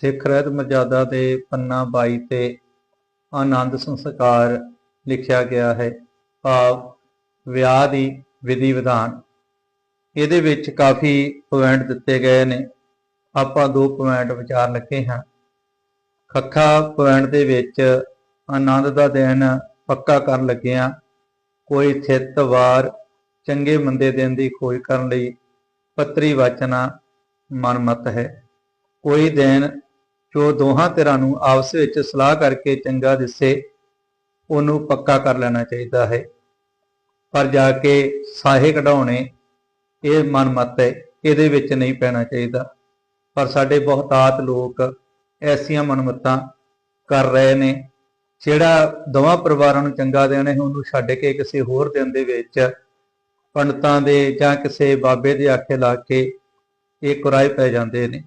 ਸਿੱਖ ਰਹਿਤ ਮਰਜ਼ਾਦਾ ਦੇ ਪੰਨਾ 22 ਤੇ ਆਨੰਦ ਸੰਸਕਾਰ ਲਿਖਿਆ ਗਿਆ ਹੈ। ਭਾਵ ਵਿਆਹ ਦੀ ਵਿਧੀ ਵਿਧਾਨ। ਇਹਦੇ ਵਿੱਚ ਕਾਫੀ ਪੁਆਇੰਟ ਦਿੱਤੇ ਗਏ ਨੇ। ਆਪਾਂ ਦੋ ਪੁਆਇੰਟ ਵਿਚਾਰ ਲੱਗੇ ਹਾਂ। ਖੱਖਾ ਪੁਆਇੰਟ ਦੇ ਵਿੱਚ ਆਨੰਦ ਦਾ ਦਿਨ ਪੱਕਾ ਕਰਨ ਲੱਗੇ ਹਾਂ। ਕੋਈ ਥਿੱਤ ਵਾਰ ਚੰਗੇ ਮੰਦੇ ਦਿਨ ਦੀ ਖੋਜ ਕਰਨ ਲਈ ਪੱਤਰੀ ਵਾਚਨਾ ਮਨਮਤ ਹੈ। ਕੋਈ ਦਿਨ ਜੋ ਦੋਹਾਂ ਧਿਰਾਂ ਨੂੰ ਆਪਸ ਵਿੱਚ ਸਲਾਹ ਕਰਕੇ ਚੰਗਾ ਦਿਸੇ, ਉਹਨੂੰ ਪੱਕਾ ਕਰ ਲੈਣਾ ਚਾਹੀਦਾ ਹੈ। ਪਰ ਜਾ ਕੇ ਸਾਹੇ ਕਢਾਉਣੇ, ਇਹ ਮਨਮਤ ਹੈ, ਇਹਦੇ ਵਿੱਚ ਨਹੀਂ ਪੈਣਾ ਚਾਹੀਦਾ। ਪਰ ਸਾਡੇ ਬਹੁਤਾਤ ਲੋਕ ਐਸੀਆਂ ਮਨਮਤਾਂ ਕਰ ਰਹੇ ਨੇ, ਜਿਹੜਾ ਦੋਵਾਂ ਪਰਿਵਾਰਾਂ ਨੂੰ ਚੰਗਾ ਦੇਣਾ ਹੈ ਉਹਨੂੰ ਛੱਡ ਕੇ ਕਿਸੇ ਹੋਰ ਦਿਨ ਦੇ ਵਿੱਚ ਪੰਡਤਾਂ ਦੇ ਜਾਂ ਕਿਸੇ ਬਾਬੇ ਦੇ ਆਖੇ ਲਾ ਕੇ ਇਹ ਕੁਰਾਏ ਪੈ ਜਾਂਦੇ ਨੇ।